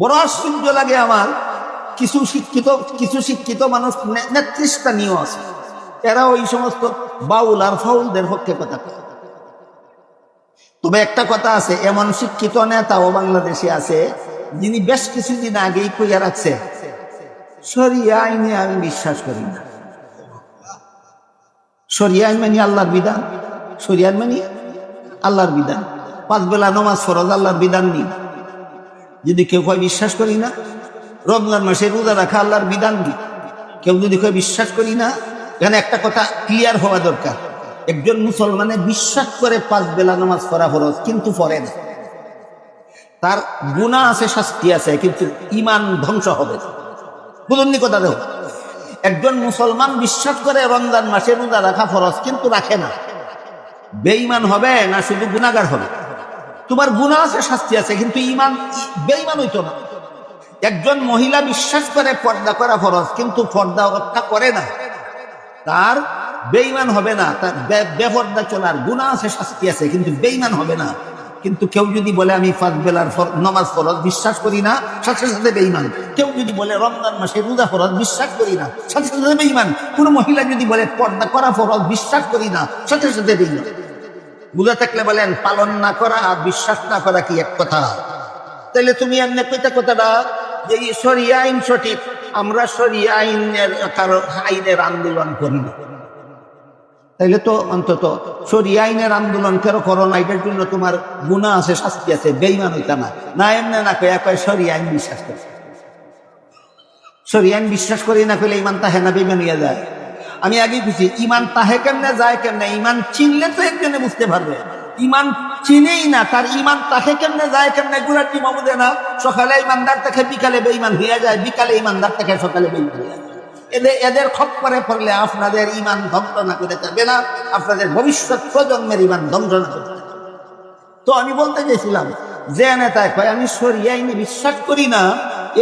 বড় আশ্চর্য লাগে আমার। কিছু শিক্ষিত কিছু শিক্ষিত মানুষ নেতৃস্থানীয় আছে। এরা ওই সমস্ত বাউল আর ফাউলদের পক্ষে কথা তবে একটা কথা আছে, এমন শিক্ষিত নেতাও বাংলাদেশে আছে, যিনি বেশ কিছুদিন আগেই কইয়া রাখছে, সরিয়া আইনে আমি বিশ্বাস করি না। সরিয়া আইন মানে আল্লাহর বিধান, সরিয়া মানে আল্লাহর বিধান। পাঁচ বেলা নমাজ ফরজ আল্লাহর বিধান নেই। যদি কেউ কয় বিশ্বাস করি না, রমজান মাসে রোজা রাখা আল্লাহর বিধান নেই কেউ যদি কয় বিশ্বাস করি না এখানে একটা কথা ক্লিয়ার হওয়া দরকার। একজন মুসলমানে বিশ্বাস করে পাঁচ বেলা নামাজ পড়া ফরজ, কিন্তু পড়ে না। তার গুণা আছে, শাস্তি আছে, কিন্তু ইমান ধ্বংস হবে বুঝুননি কথা দেখো একজন মুসলমান বিশ্বাস করে রমজান মাসে রোজা রাখা ফরজ, কিন্তু রাখে না। বেঈমান হবে না, শুধু গুণাগার হবে। তোমার গুণা আছে, শাস্তি আছে, কিন্তু ইমান বেঈমান হইতো না। একজন মহিলা বিশ্বাস করে পর্দা করা ফরজ, কিন্তু পর্দা রক্ষা করে না। তার বেঈমান হবে না, তার বেপর্দা চলার গুণা আছে, শাস্তি আছে, কিন্তু বেঈমান হবে না। কিন্তু কেউ যদি বলে, আমি পাঁচ বেলার নমাজ ফরজ, বিশ্বাস করি না, সাথে সাথে বেঈমান। কেউ যদি বলে, রমজান মাসে রোজা ফরজ, বিশ্বাস করি না, সাথে সাথে বেঈমান। কোন মহিলা যদি বলে, পর্দা করা ফরজ, বিশ্বাস করি না, সাথে সাথে বেঈমান। বুঝা থাকলে বলেন, পালন না করা আর বিশ্বাস না করা কি এক কথা? তাহলে তুমি এমনি কইতে কথাটা, যে সরিয়া আইন সঠিক, আমরা সরিয়া আইনের কারও আইনের আন্দোলন করি। তাইলে তো অন্তত সরিয়া আইনের আন্দোলন কেন করো না? এটার জন্য তোমার গুণা আছে, শাস্তি আছে বেইমান হইতা না। না এমনি না কয়ে কয়, সরিয়া আইন বিশ্বাস করে। সরিয়া আইন বিশ্বাস করি না কইলে ইমান তাহে না বেইমান হইয়া যায়। আমি আগে বুঝি, ইমান তাহে কেমনে যায়, কেমনে ইমান চিনলে তো একজনে বুঝতে পারবে? ইমান চিনেই না, তার ইমান তাকে কেমনে যায়, কেমনে গুলাটি মামুদে না? সকালে ইমানদার থেকে বিকালে বেইমান হইয়া যায়, বিকালে ইমানদার থেকে সকালে বেইমান হইয়া যায়। এদের এদের খপ্পরে পড়লে আপনাদের ইমান ধ্বংস না করে যাবে না, আপনাদের ভবিষ্যৎ প্রজন্মের ইমান ধ্বংস না করতে তো আমি বলতে গেছিলাম, যে নেতায় কয়, আমি সরিয়াইনে বিশ্বাস করি না,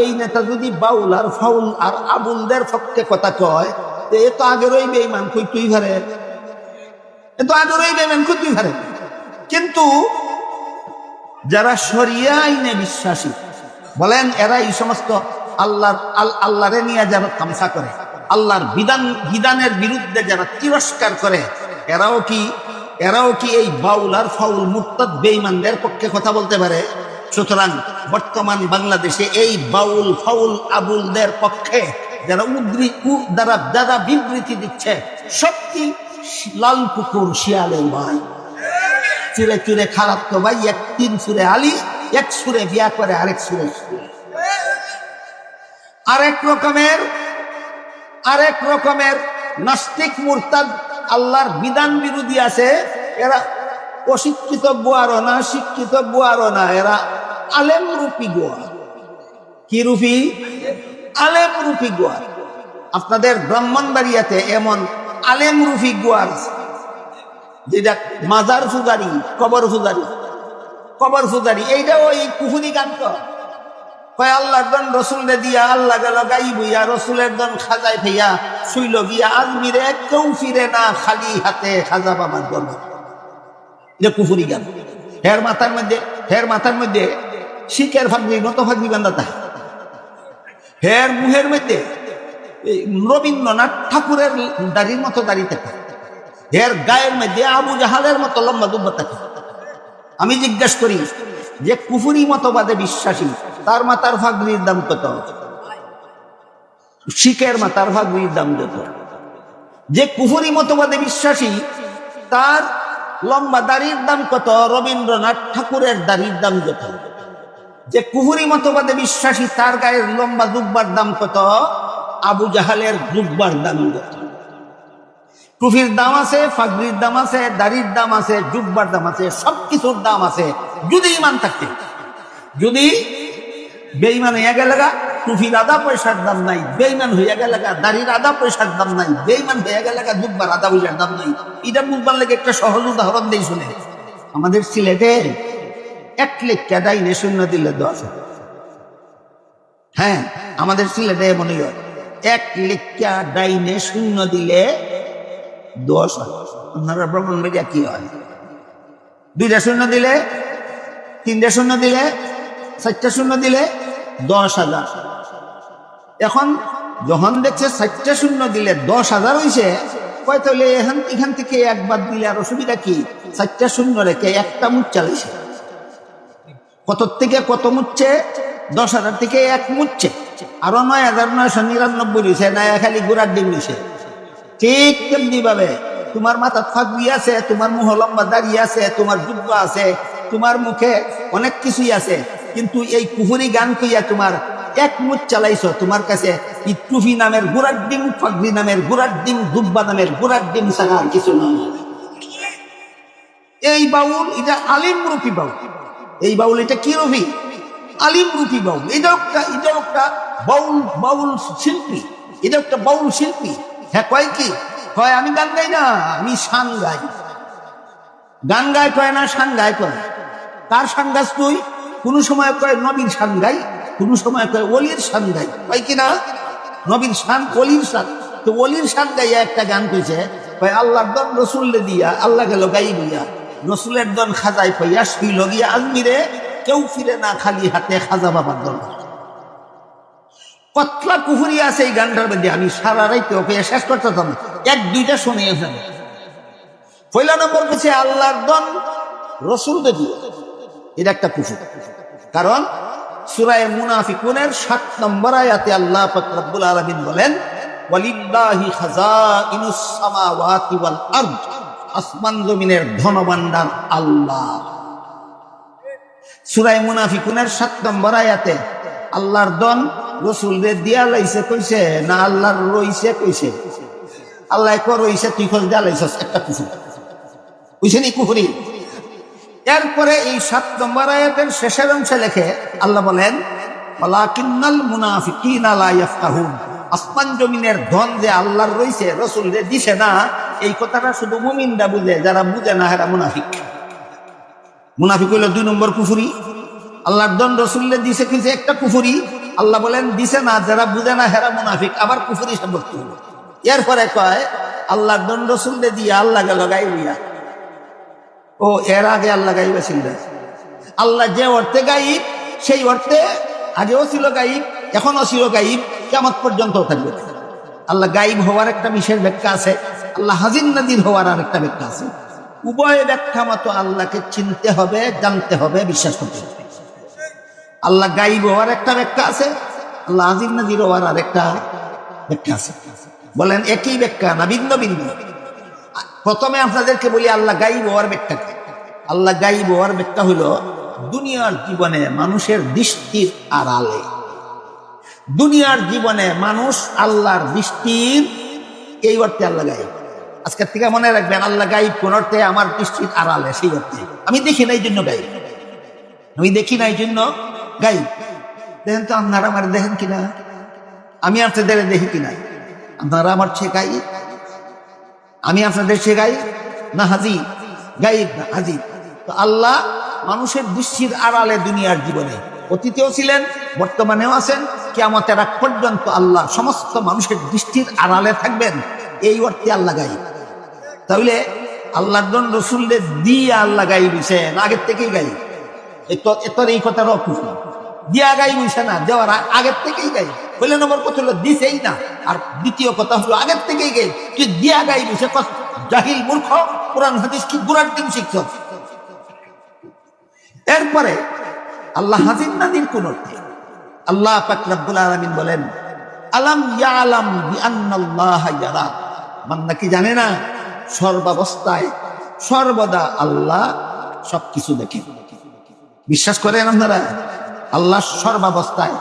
এই নেতা যদি বাউল আর ফাউল আর আবুলদের পক্ষে কথা কয় এ তো আগেরই বেইমান কই তুই ঘরে। এ তো আগেরই বেইমান কই তুই ঘরে। কিন্তু যারা শরিয়া আইনে বিশ্বাসী, বলেন এরা এই সমস্ত আল্লাহর, আল- আল্লাহরে নিয়ে যারা তামসা করে, আল্লাহর বিধান, বিধানের বিরুদ্ধে যারা তিরস্কার করে, এরাও কি এরাও কি এই বাউল আর ফাউল মুক্তাদ বেইমানদের পক্ষে কথা বলতে পারে? সুতরাং বর্তমান বাংলাদেশে এই বাউল ফাউল আবুলদের পক্ষে যারা উদ্রি দ্বারা যারা বিবৃতি দিচ্ছে, সত্যি লাল কুকুর শিয়ালের ভাই। চুরে চুরে খারাপ তো ভাই, এক তিন সুরে আলী, এক সুরে বিয়া করে আরেক সুরে আরেক রকমের আরেক রকমের নাস্তিক মুরতাদ আল্লাহর বিধান বিরোধী আছে, এরা অশিক্ষিত গোয়ারও না, শিক্ষিত গোয়ারও না, এরা আলেম রূপী গোয়া কি রূপী? আলেম রূপী গোয়া আপনাদের ব্রাহ্মণবাড়িয়াতে এমন আলেম রূপী গোয়ার যেটা মাজার ফুজারি কবর ফুজারি কবর ফুজারি এইটা ওই কুহুরি গান কয়, আল্লাহর দন রসুলে দিয়া আল্লাহ গেল গাই বইয়া রসুলের দন খাজাই ফেয়া শুইল গিয়া আজমিরে কেউ ফিরে না খালি হাতে খাজা বাবার দন এটা কুফুরি গান হের মাথার মধ্যে, হের মাথার মধ্যে শিখের ফাগরি মতো ফাগরি বান্ধা থাকে হের মুহের মধ্যে রবীন্দ্রনাথ ঠাকুরের দাড়ির মতো দাড়ি থাকে এর গায়ের মধ্যে আবু জাহালের মতো লম্বা দুব্বা থাকে আমি জিজ্ঞাসা করি, যে কুফুরি মতবাদে বিশ্বাসী, তার মাতার ফাগরির দাম কত? শিখের মাতার ফাগরির দাম কত? যে কুফুরি মতবাদে বিশ্বাসী, তার লম্বা দাড়ির দাম কত? রবীন্দ্রনাথ ঠাকুরের দাড়ির দাম কত? যে কুহুরি মতবাদে বিশ্বাসী, তার গায়ের লম্বা দুব্বার দাম কত? আবু জাহালের দুব্বার দাম কত? টুফির দাম আছে, ফাগরির দাম আছে, দাড়ির দাম আছে, জুব্বার দাম আছে সব কিছুর দাম আছে। যদি ইমান থাকতে, যদি বেইমান হইয়া গেলে টুফির আধা পয়সার দাম নাই বেইমান হইয়া গেলে দাড়ির আধা পয়সার দাম নাই বেইমান হইয়া গেলে জুব্বার আধা পয়সার দাম নাই। এটা বুঝবার লাগে একটা সহজ উদাহরণ দেই শুনে। আমাদের সিলেটে এক লেখা ডাইনে শূন্য দিলে দশ হয়। আমাদের সিলেটে এমনই হয় এক লেখা ডাইনে শূন্য দিলে দশ আপনারা ব্রাহ্মণ বেরিয়া কি হয়? দুইটা শূন্য দিলে, তিনটা শূন্য দিলে, চারটা শূন্য দিলে দশ হাজার। এখন যখন দেখছে চারটা শূন্য দিলে দশ হাজার হয়েছে কয় তাহলে এখান এখান থেকে একবার দিলে আর অসুবিধা কি? চারটা শূন্য রেখে একটা মুখ চালাইছে। কত থেকে কত মুচ্ছে? দশ হাজার থেকে এক মুচ্ছে। আরও নয় হাজার নয়শো নিরানব্বই রয়েছে, না খালি গোড়ার ডিম রয়েছে। ঠিক তেমনি ভাবে তোমার মাথা ফাঁকবি আছে, তোমার মুহ লম্বা দাঁড়িয়ে আছে, তোমার যুদ্ধ আছে, তোমার মুখে অনেক কিছুই আছে, কিন্তু এই কুহুরি গান কইয়া তোমার এক মুখ চালাইছো, তোমার কাছে এই টুফি নামের গোড়ার ডিম ফাগরি নামের গোড়ার ডিম দুব্বা নামের গোড়ার ডিম ছাড়া কিছু নয় এই বাউল, এটা আলিম রূপী বাউল। এই বাউল এটা কি রবি? আলিম রূপী বাউল। এটা একটা এটা একটা বাউল বাউল শিল্পী এটা একটা বাউল শিল্পী। হ্যাঁ কয় কি? কয়, আমি গান গাই না, আমি সান গাই। গান গায় কয় না সান গায় কয় তার সান গাছ তুই? কোনো সময় কয় নবীর সান গাই, কোনো সময় কয় অলির সান গাই। কয় কি না? নবীর শান অলির সান তো অলির সান গাইয়া একটা গান কইছে, কয় আল্লাহর দন রসুল্লে দিয়া আল্লাহ গেল গাই দিয়া রসুলের দন খাজাই পাইয়া শুই লগিয়া আজমিরে কেউ ফিরে না খালি হাতে খাজা বাবার দল। কতলা কুহুরি আছে এই গানটার মধ্যে, আমি সারা রাইতে ওকে শেষ করতেতাম না। এক, দুইটা শুনিয়েছেন পয়লা নম্বর হচ্ছে আল্লাহর দন রসুল দেবী এটা একটা কুফুর। কারণ সুরায় মুনাফিকুনের সাত নম্বর আয়াতে আল্লাহ পাক রব্বুল আলামিন বলেন, ওয়ালিল্লাহি খাজাইনুস সামাওয়াতি ওয়াল আরদ। আসমান জমিনের ধনভাণ্ডার আল্লাহ। সুরায় মুনাফিকুনের সাত নম্বর আয়াতে আল্লাহর দন রসুল রে দিয়া লাইছে কইছে, না আল্লাহর রইছে কইছে। আল্লাহ কর রইছে, তুই খোঁজ দিয়া লাইছস একটা কুফুর। বুঝছে নি কুফুরি? এরপরে এই সাত নম্বর আয়াতের শেষের অংশে লেখে, আল্লাহ বলেন, ওয়ালাকিন্নাল মুনাফিকিনা লা ইয়াফকাহুন। আসমান জমিনের ধন যে আল্লাহর রইছে রসুল দিছে না এই কথাটা শুধু মুমিনরা বুঝে, যারা বুঝে না হেরা মুনাফিক। মুনাফিক হইল দুই নম্বর কুফুরি। আল্লাহর দন রসুল্লে দিছে কিন্তু একটা কুফুরি। আল্লাহ বলেন, দিছে না, যারা বুঝে না, হেরা মুনাফিক। আবার কুফুরি সাব্যস্ত হইল এরপরে কয়, আল্লাহর দন রসুল্লে দিয়ে আল্লাহকে লগাই হইয়া ও, এর আগে আল্লাহ গাইব ছিল। আল্লাহ যে অর্থে গাইব, সেই অর্থে আগেও ছিল গাইব এখনও ছিল গাইব কেমন পর্যন্ত থাকবে। আল্লাহ গাইব হওয়ার একটা বিশেষ ব্যাখ্যা আছে। আল্লাহ হাজির নাদির হওয়ার আর একটা ব্যাখ্যা আছে। উভয় ব্যাখ্যা মতো আল্লাহকে চিনতে হবে, জানতে হবে, বিশ্বাস করতে হবে। আল্লাহ গাইব হওয়ার একটা ব্যাখ্যা আছে, আল্লাহ হাজির নাদির হওয়ার আর একটা ব্যাখ্যা আছে। বলেন, একই ব্যাখ্যা না, ভিন্ন ভিন্ন? প্রথমে আপনাদেরকে বলি, আল্লাহ গাইব হওয়ার ব্যাখ্যা আল্লাহ গাইব হওয়ার ব্যাখ্যা হলো, দুনিয়ার জীবনে মানুষের দৃষ্টির আড়ালে। দুনিয়ার জীবনে মানুষ আল্লাহর দৃষ্টির, এই অর্থে আল্লাহ গাইব। আজকের থেকে মনে রাখবেন, আল্লাহ কোন অর্থে আমার দৃষ্টির আড়ালে, সেই অর্থে। আমি দেখি না এই জন্য গাইব। আমি দেখি না এই জন্য গাইব। দেখেন তো আপনারা আমার দেখেন কিনা? আমি আপনাদের দেখি কিনা? আপনারা আমার চেয়ে গাইব? আমি আপনাদের শেখাই না হাজি গাইব না হাজি তো আল্লাহ মানুষের দৃষ্টির আড়ালে দুনিয়ার জীবনে। অতীতেও ছিলেন, বর্তমানেও আছেন কেমতের আগ পর্যন্ত আল্লাহ সমস্ত মানুষের দৃষ্টির আড়ালে থাকবেন। এই অর্থে আল্লাহ গাইব। তাহলে আল্লাহ রসুল্লে দিয়ে আল্লাহ গাই দিছেন আগের থেকেই গাই? এতর এই কথার অকুফি দিয়া গাই বুঝছে না, দেওয়ার আগের থেকেই গাই। পয়লা নম্বর কথা হলো দিছেই না। আর দ্বিতীয় কথা হলো, আগের থেকেই গাই। তুই দিয়া গাই বুঝছে জাহিল মূর্খ, কোরআন, হাদিস কি গুরার দিন শিক্ষক এরপরে আল্লাহ হাজির নাদির কোন অর্থে? আল্লাহ পাক রব্বুল আলামিন বলেন, আলাম ইয়ালাম বিআন্নাল্লাহ ইয়ারা বান্দা কি জানে না? সর্বাবস্থায় সর্বদা আল্লাহ সবকিছু দেখে। বিশ্বাস করেন আপনারা? আল্লাহ সর্বাবস্থায়,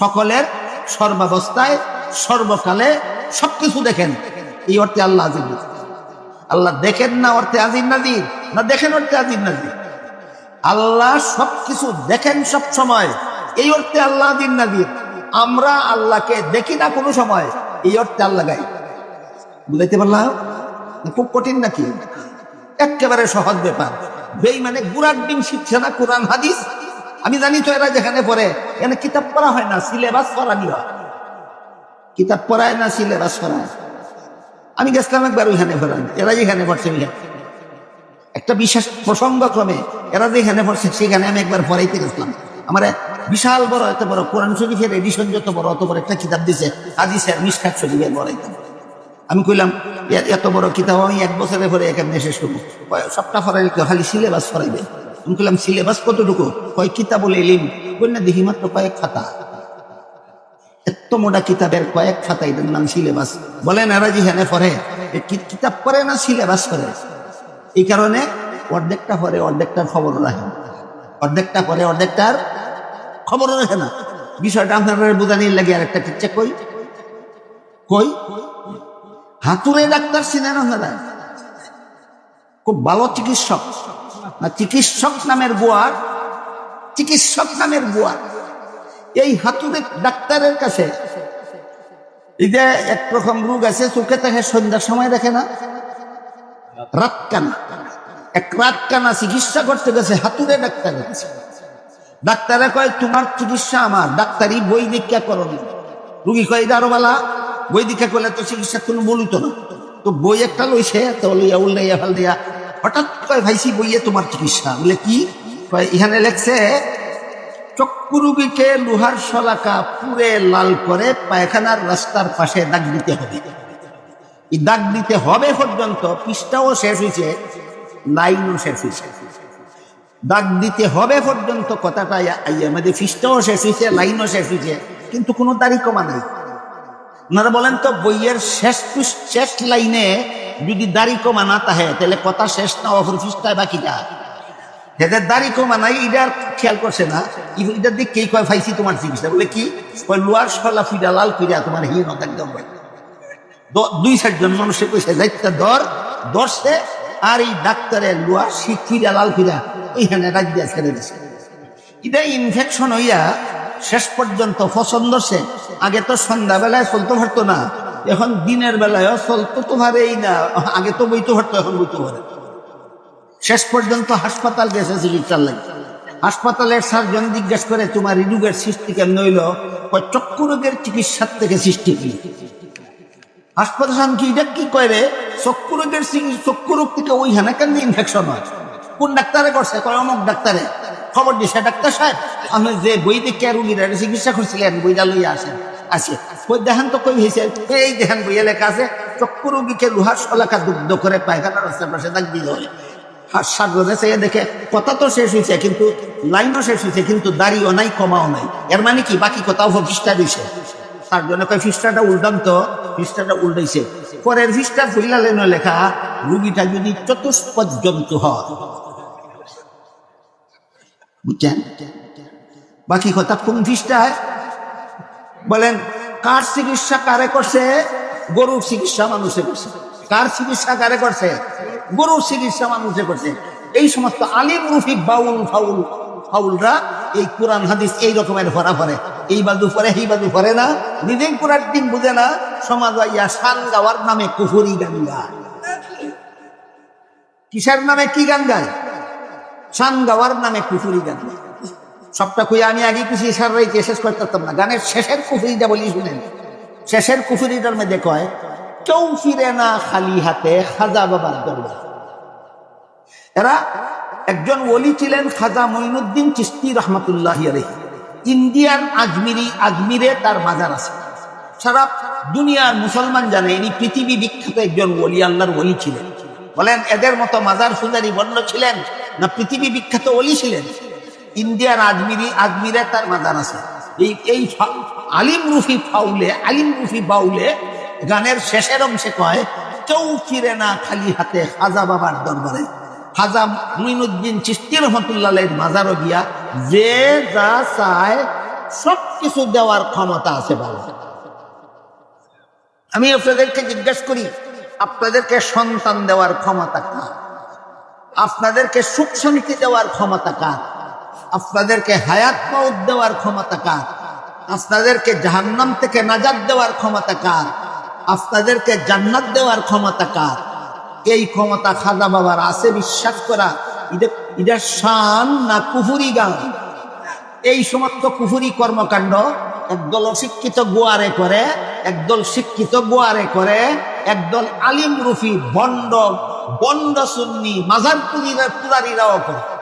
সকলের সর্বাবস্থায়, সর্বকালে সবকিছু দেখেন। এই অর্থে আল্লাহ নাজির। আল্লাহ দেখেন না অর্থে আজির নাজির না দেখেন অর্থে আজির নাজির আল্লাহ সবকিছু দেখেন সব সময়, এই অর্থে আল্লাহ দিন। নাজির আমরা আল্লাহকে দেখি না কোনো সময়, এই অর্থে আল্লাহ গাই বুঝাইতে পারলাম? খুব কঠিন নাকি? একেবারে সহজ ব্যাপার। বেই মানে গুড়ার ডিম শিখছে না কোরআন, হাদিস? আমি জানি তো এরা যেখানে পড়ে, এখানে কিতাব পড়া হয় না, সিলেবাস পড়ানি হয়। কিতাব পড়ায় না, সিলেবাস পড়ায়। আমি গেছিলাম একবার ওইখানে পড়ান, এরা যেখানে পড়ছে একটা বিশেষ প্রসঙ্গক্রমে, এরা যেখানে পড়ছে সেখানে আমি একবার পড়াইতে গেছিলাম। আমার বিশাল বড়, এত বড় কোরআন শরীফের এডিশন যত বড়, অত বড় একটা কিতাব দিছে, হাদিসের মিসকাত শরীফের বড় একদম আমি কইলাম এত বড় কিতাব আমি এক বছরে পরে এখানে শেষ করব। সবটা ফরাইলে তো খালি সিলেবাস ফরাইবে। আমি কইলাম সিলেবাস কতটুকু? কয় কিতাবুল এলিম কই, না, দেখি মাত্র কয়েক খাতা। এত মোটা কিতাবের কয়েক খাতা এটার নাম সিলেবাস বলেন এরা যে হেনে পড়ে কি- কিতাব পড়ে না সিলেবাস করে এই কারণে অর্ধেকটা পরে অর্ধেকটার খবর রাখে। অর্ধেকটা পরে অর্ধেকটার খবর রাখে না। বিষয়টা আপনার বোঝানির লাগে আর একটা কিচ্ছা কই? কই? হাতুড়ে ডাক্তার চিনেন আপনারা খুব ভালো চিকিৎসক। না, চিকিৎসক নামের গোয়ার চিকিৎসক নামের গোয়ার এই হাতুড়ে ডাক্তারের কাছে এই যে একরকম রোগ আছে, চোখে দেখে সন্ধ্যার সময় দেখে না? রাত কানা এক রাত কানা চিকিৎসা করতে গেছে, হাতুড়ে ডাক্তারের কাছে ডাক্তারে কয়, তোমার চিকিৎসা আমার, ডাক্তারি বই দীক্ষা করো রুগী কয় এটা আরও বালা বই দীক্ষা করলে তো চিকিৎসা কোনো বলিত না। তো বই একটা লইছে, তো লইয়া উল্লাইয়া ফাল দিয়া হঠাৎ কয় ভাইসি বইয়ে তোমার চিকিৎসা? বলে, কি? কয় এখানে লেখছে, চক্ষু রুগীকে লোহার শলাকা পুরে লাল করে পায়খানার রাস্তার পাশে দাগ দিতে হবে। এই দাগ দিতে হবে পর্যন্ত পৃষ্ঠাও শেষ হয়েছে লাইনও শেষ হয়েছে দাগ দিতে হবে পর্যন্ত কথাটা আইয়া আমাদের পৃষ্ঠাও শেষ হয়েছে লাইনও শেষ হয়েছে কিন্তু কোনো দাড়ি কমা নাই। ওনারা বলেন তো, বইয়ের শেষ শেষ লাইনে যদি দাড়ি কমা না তাহে, তাহলে কথা শেষ না অপর পৃষ্ঠায় বাকিটা এদের দাড়ি কমা নাই এটার খেয়াল করছে না। এটার দিক কে কয় ফাইছি তোমার চিকিৎসা বলে কি? লোয়ার সলা ফিডা লাল কইরা তোমার হিন একদম দুই চারজন মানুষে কইছে, যাইতে দর দর্শে আর এই ডাক্তারের লোয়ার শিখিরা লাল ফিরা ওইখানে রাখ দিয়া ছেড়ে দিছে। এটা ইনফেকশন হইয়া শেষ পর্যন্ত পছন্দ সে। আগে তো সন্ধ্যাবেলায় চলতে পারতো না। এখন দিনের বেলায় চলতো তো পারেই না। আগে তো বইতে পারতো, এখন বইতে পারে। শেষ পর্যন্ত হাসপাতাল গেছে চিকিৎসার লাগে। হাসপাতালের সার্জন জিজ্ঞেস করে, তোমার রোগের সৃষ্টি কেমন হইল? চক্ষু রোগের চিকিৎসার থেকে সৃষ্টি কি হাসপাতাল কি, এটা কি করে চক্ষু রোগের চিকি- চক্ষু রোগ থেকে ওই হানা কেন ইনফেকশন হয়? কোন ডাক্তারে করছে? কয়, অমুক ডাক্তারে। খবর দিছে, ডাক্তার সাহেব, আমি যে বই দেখে রুগীরা চিকিৎসা করছিলেন বইটা লইয়া আসেন আছে ওই দেখান তো কই হয়েছে এই দেখান বইয়ে লেখা আছে, চক্ষু রুগীকে লোহার শলাকা দুগ্ধ করে পায়খানা রাস্তার পাশে দাগ দিতে হয় সাগরে সে দেখে, কথা তো শেষ হয়েছে কিন্তু লাইনও শেষ হয়েছে কিন্তু দাড়িও নাই, কমাও নাই। এর মানে কি? বাকি কথাও ফিসটা দিছে। তার জন্য কয়, ফিসটাটা উল্টান তো, ফিসটাটা উল্টাইছে। পরের ফিসটা ফুল্লা লেন লেখা, রুগীটা যদি চতুষ্পদ জন্তু হয় বুঝছেন? বাকি কথা কোন ফিসটায় বলেন, কার চিকিৎসা কারে করছে? গরুর চিকিৎসা মানুষে করছে। কার চিকিৎসা কারে করছে? গরুর চিকিৎসা মানুষে করছে। এই সমস্ত আলিম রুফি বাউল, ফাউল, ফাউলরা এই কোরআন, হাদিস এই রকমের ভরা ভরে। এই বাজু পরে, এই বাজু পরে না? নিজেই কোরআন দিন বুঝে না? সমাজ ইয়া শান গাওয়ার নামে কুফুরি গান গায়। কিসের নামে কি গান গায়? শান গাওয়ার নামে কুফুরি গান। সবটা কই আমি আগে কিছু সারাইতে শেষ করতে পারতাম না। গানের শেষের কুফুরিটা বলি শুনেন। শেষের কুফুরিটার মধ্যে কয়, কেউ ফিরে না খালি হাতে খাজা বাবার দরবার। এরা একজন ওলি ছিলেন খাজা মঈনুদ্দিন চিস্তি রহমতুল্লাহ আলহী ইন্ডিয়ার আজমিরি, আজমিরে তার মাজার আছে। সারা দুনিয়ার মুসলমান জানে, ইনি পৃথিবী বিখ্যাত একজন ওলি, আল্লাহর ওলি ছিলেন। বলেন, এদের মতো মাজার সুন্দরী বন্য ছিলেন না পৃথিবী বিখ্যাত অলি ছিলেন? ইন্ডিয়ার আজমিরি, আজমিরে তার মাজার আছে। এই এই আলিম রুফি ফাউলে, আলিম রুফি বাউলে গানের শেষের অংশে কয়, কেউ ফিরে না খালি হাতে খাজা বাবার দরবারে। খাজা মুইনুদ্দিন চিস্তি রহমতুল্লাহ মাজারও গিয়া যে যা চায়, সব কিছু দেওয়ার ক্ষমতা আছে বাবা। আমি আপনাদেরকে জিজ্ঞেস করি আপনাদেরকে সন্তান দেওয়ার ক্ষমতা কার? আপনাদেরকে সুখ শান্তি দেওয়ার ক্ষমতা কার? আপনাদেরকে হায়াত মৌত দেওয়ার ক্ষমতা কার? আপনাদেরকে জাহান্নাম থেকে নাজাদ দেওয়ার ক্ষমতা কার? আপনাদেরকে জান্নাত দেওয়ার ক্ষমতা কার? এই ক্ষমতা খাজা বাবার আছে, বিশ্বাস করা। এটা শান না কুহুরি গান? এই সমস্ত কুফুরি কর্মকাণ্ড একদল অশিক্ষিত গোয়ারে করে, একদল শিক্ষিত গোয়ারে করে একদল আলিম রুফি বন্ড বন্ড সুন্নি মাজার পুরীরা পুরারিরাও করে।